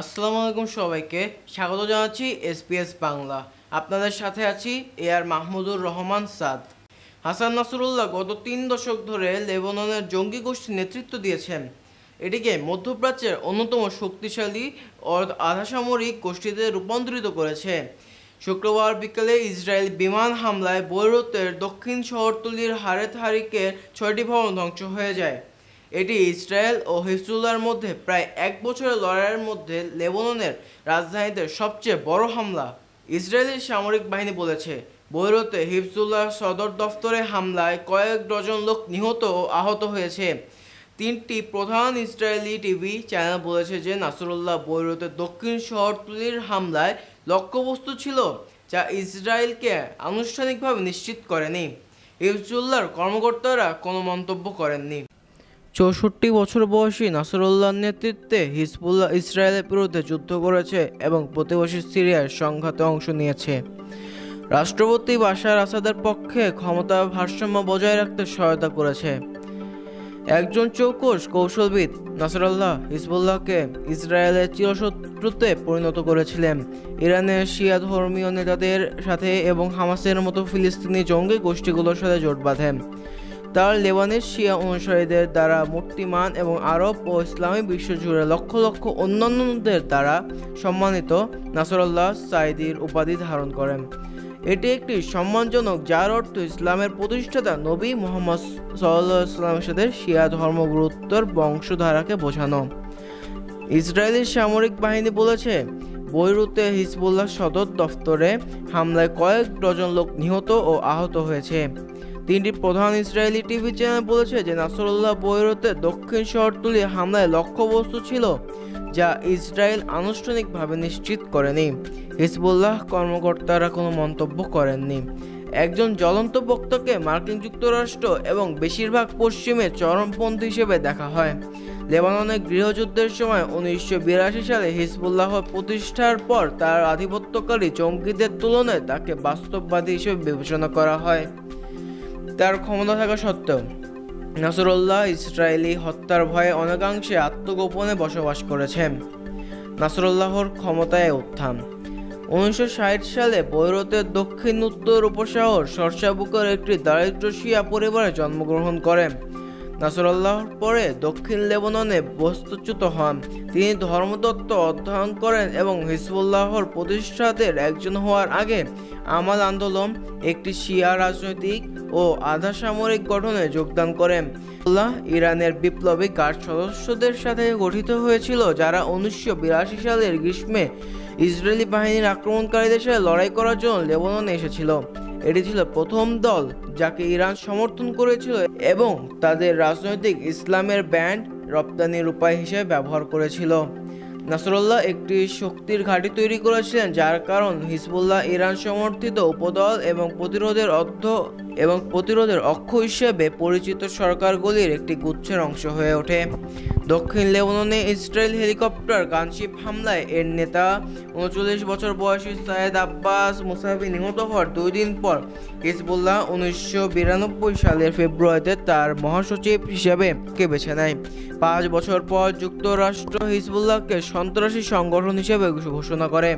আসসালামু আলাইকুম সবাইকে। স্বাগত জানাচ্ছি এসপিএস বাংলা। আপনাদের সাথে আছি এ আর মাহমুদুর রহমান সাদ। হাসান নাসরুল্লাহ গত তিন দশক ধরে লেবাননের জঙ্গি গোষ্ঠীর নেতৃত্ব দিয়েছেন। এটিকে মধ্যপ্রাচ্যের অন্যতম শক্তিশালী আধাসামরিক গোষ্ঠীতে রূপান্তরিত করেছে। শুক্রবার বিকেলে ইসরায়েল বিমান হামলায় বৈরুতের দক্ষিণ শহরতলির হারে থারিকের ছয়টি ভবন ধ্বংস হয়ে যায়। এটি ইসরায়েল ও হিজবুল্লাহর মধ্যে প্রায় এক বছরের লড়াইয়ের মধ্যে লেবাননের রাজধানীতে সবচেয়ে বড় হামলা, ইসরায়েলি সামরিক বাহিনী বলেছে। বৈরুতে হিজবুল্লাহ সদর দফতরে হামলায় কয়েক ডজন লোক নিহত ও আহত হয়েছে। তিনটি প্রধান ইসরায়েলি টিভি চ্যানেল বলেছে যে নাসরুল্লাহ বৈরুতের দক্ষিণ শহরতলির হামলায় লক্ষ্যবস্তু ছিল যা ইসরায়েলকে আনুষ্ঠানিকভাবে নিশ্চিত করেনি। হিজবুল্লাহর কর্মকর্তারা কোনো মন্তব্য করেননি। চৌষট্টি বছর বয়সী নাসরুল্লাহর নেতৃত্বে হিজবুল্লাহ ইসরায়েলের বিরুদ্ধে যুদ্ধ করেছে এবং প্রতিবেশী সিরিয়ার সংঘাতে অংশ নিয়েছে। রাষ্ট্রপতি বাশার আসাদের পক্ষে ক্ষমতা ভারসাম্য বজায় রাখতে সহায়তা করেছে। একজন চৌকস কৌশলবিদ নাসরাল্লাহ হিজবুল্লাহকে ইসরায়েলের চিরশত্রুতে পরিণত করেছিলেন। ইরানের শিয়া ধর্মীয় নেতাদের সাথে এবং হামাসের মতো ফিলিস্তিনি জঙ্গি গোষ্ঠীগুলোর সাথে জোট বাঁধেন। তার লেবানের শিয়া অনুসারীদের দ্বারা মূর্তিমান এবং আরব ও ইসলামী বিশ্বজুড়ে লক্ষ লক্ষ অন্যান্যদের দ্বারা সম্মানিত নাসরুল্লাহ সাইদির উপাধি ধারণ করেন। এটি একটি সম্মানজনক, যার অর্থ ইসলামের প্রতিষ্ঠাতা নবী মোহাম্মদ সাল্লাহ ইসলামের সাথে শিয়া ধর্মগুরুত্বর বংশধারাকে বোঝানো। ইসরায়েলি সামরিক বাহিনী বলেছে, বৈরুতে হিজবুল্লাহ সদর দফতরে হামলায় কয়েক ডজন লোক নিহত ও আহত হয়েছে। তিনটি প্রধান ইসরায়েলি টিভি চ্যানেল বলেছে যে নাসরুল্লাহ বৈরুতে দক্ষিণ শহরতলি হামলায় লক্ষ্যবস্তু ছিল যা ইসরায়েল আনুষ্ঠানিকভাবে নিশ্চিত করেনি। হিজবুল্লাহ কর্মকর্তারা কোনো মন্তব্য করেননি। একজন জ্বলন্ত বক্তাকে মার্কিন যুক্তরাষ্ট্র এবং বেশিরভাগ পশ্চিমে চরমপন্থী হিসেবে দেখা হয়। লেবাননের গৃহযুদ্ধের সময় উনিশশো বিরাশি সালে হিজবুল্লাহ প্রতিষ্ঠার পর তার আধিপত্যকারী জঙ্গিদের তুলনায় তাকে বাস্তববাদী হিসেবে বিবেচনা করা হয়। তার ক্ষমতা থাকা সত্ত্বেও, নাসরুল্লাহ ইসরায়েলি হত্যার ভয়ে অনেকাংশে আত্মগোপনে বসবাস করেছেন। নাসরুল্লাহর ক্ষমতায় উত্থান। উনিশশো ষাট সালে বৈরতের দক্ষিণ উত্তর উপশহর সরসাবুকের একটি দারিদ্র শিয়া পরিবারে জন্মগ্রহণ করেন। নাসরুল্লাহর পরে দক্ষিণ লেবাননে বস্তুচ্যুত হন। তিনি ধর্মতত্ত্ব অধ্যয়ন করেন এবং হিজবুল্লাহর প্রতিষ্ঠাতাদের একজন হওয়ার আগে আমাল আন্দোলন, একটি শিয়া রাজনৈতিক ও আধা সামরিক গঠনে যোগদান করেন। আল্লাহ ইরানের বিপ্লবী গার্ড সদস্যদের সাথে গঠিত হয়েছিল, যারা উনিশশো বিরাশি সালের গ্রীষ্মে ইসরায়েলি বাহিনীর আক্রমণকারীদের সাথে লড়াই করার জন্য লেবাননে এসেছিল। এটি ছিল প্রথম দল যাকে ইরান সমর্থন করেছিল এবং তাদের রাজনৈতিক ইসলামের ব্যান্ড রপ্তানির উপায় হিসেবে ব্যবহার করেছিল। নাসরুল্লাহ একটি শক্তির ঘাঁটি তৈরি করেছিলেন, যার কারণ হিজবুল্লাহ ইরান সমর্থিত উপদল এবং প্রতিরোধের অর্থ এবং প্রতিরোধের অক্ষ হিসেবে পরিচিত সরকারগুলির একটি গুচ্ছের অংশ হয়ে ওঠে। দক্ষিণ লেবননে ইসরায়েল হেলিকপ্টার গানশিপ হামলায় এর নেতা উনচল্লিশ বছর বয়সী সায়েদ আব্বাস মুসাফি নিহত হওয়ার দুই দিন পর হিজবুল্লাহ উনিশশো বিরানব্বই সালের ফেব্রুয়ারিতে তার মহাসচিব হিসেবে কে বেছে নেয়। পাঁচ বছর পর যুক্তরাষ্ট্র হিজবুল্লাহকে সন্ত্রাসী সংগঠন হিসেবে ঘোষণা করে।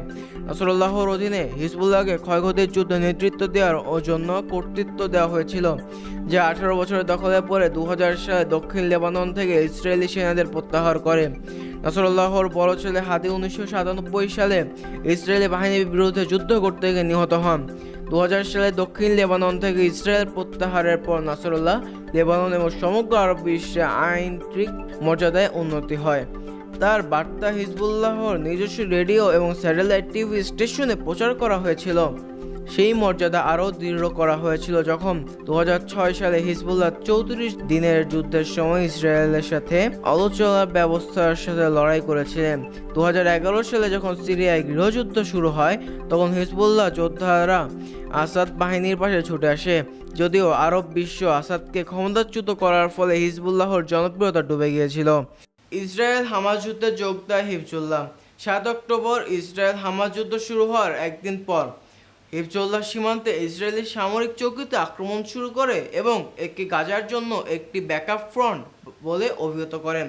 নাসরুল্লাহর অধীনে হিজবুল্লাহকে ক্ষয়ক্ষতির যুদ্ধে নেতৃত্ব দেওয়ার জন্য কর্তৃত্ব দেওয়া হয়েছিল, যা আঠারো বছরের দখলের পরে দু সালে দক্ষিণ লেবানন থেকে ইসরায়েলি সেনাদের প্রত্যাহার করে। নাসরুল্লাহর বড় ছেলে হাদি উনিশশো সাতানব্বই সালে ইসরায়েলি বাহিনীর বিরুদ্ধে যুদ্ধ করতে গিয়ে নিহত হন। দু সালে দক্ষিণ লেবানন থেকে ইসরায়েল প্রত্যাহারের পর নাসরুল্লাহ লেবানন এবং সমগ্র আরব বিশ্বে আইনট্রিক মর্যাদায় উন্নতি হয়। তার বার্তা হিজবুল্লাহর নিজস্ব রেডিও এবং স্যাটেলাইট টিভি স্টেশনে প্রচার করা হয়েছিল। সেই মর্যাদা আরও দৃঢ় করা হয়েছিল যখন দু হাজার ছয় সালে হিজবুল্লাহ চৌত্রিশ দিনের যুদ্ধের সময় ইসরায়েলের সাথে আলোচনা ব্যবস্থার সাথে লড়াই করেছিলেন। দু হাজার এগারো সালে যখন সিরিয়ায় গৃহযুদ্ধ শুরু হয়, তখন হিজবুল্লাহ যোদ্ধারা আসাদ বাহিনীর পাশে ছুটে আসে। যদিও আরব বিশ্ব আসাদকে ক্ষমতাচ্যুত করার ফলে হিজবুল্লাহর জনপ্রিয়তা ডুবে গিয়েছিল। ইসরায়েল হামাজ যুদ্ধে যোগ দেয় হিফজুল্লাহ। সাত অক্টোবর ইসরায়েল হামাজ যুদ্ধ শুরু হওয়ার একদিন পর হিফজুল্লাহ সীমান্তে ইসরায়েলি সামরিক চৌকিতে আক্রমণ শুরু করে এবং একে গাজার জন্য একটি ব্যাকআপ ফ্রন্ট বলে অভিহিত করেন।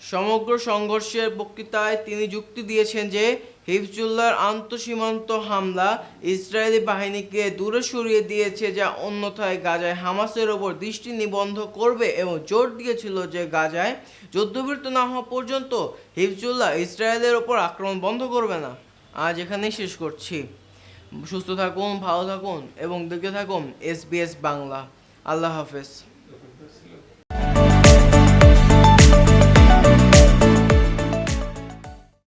সমগ্র সংঘর্ষের বক্তৃতায় তিনি যুক্তি দিয়েছেন যে হিফজুল্লাহর আন্তঃসীমান্ত হামলা ইসরায়েলি বাহিনীকে দূরে সরিয়ে দিয়েছে যা অন্যথায় গাজায় হামাসের ওপর দৃষ্টি নিবন্ধ করবে এবং জোর দিয়েছিল যে গাজায় যুদ্ধবিরতি না হওয়া পর্যন্ত হিফজুল্লাহ ইসরায়েলের ওপর আক্রমণ বন্ধ করবে না। আজ এখানেই শেষ করছি। সুস্থ থাকুন, ভালো থাকুন এবং দেখতে থাকুন এসবিএস বাংলা। আল্লাহ হাফেজ।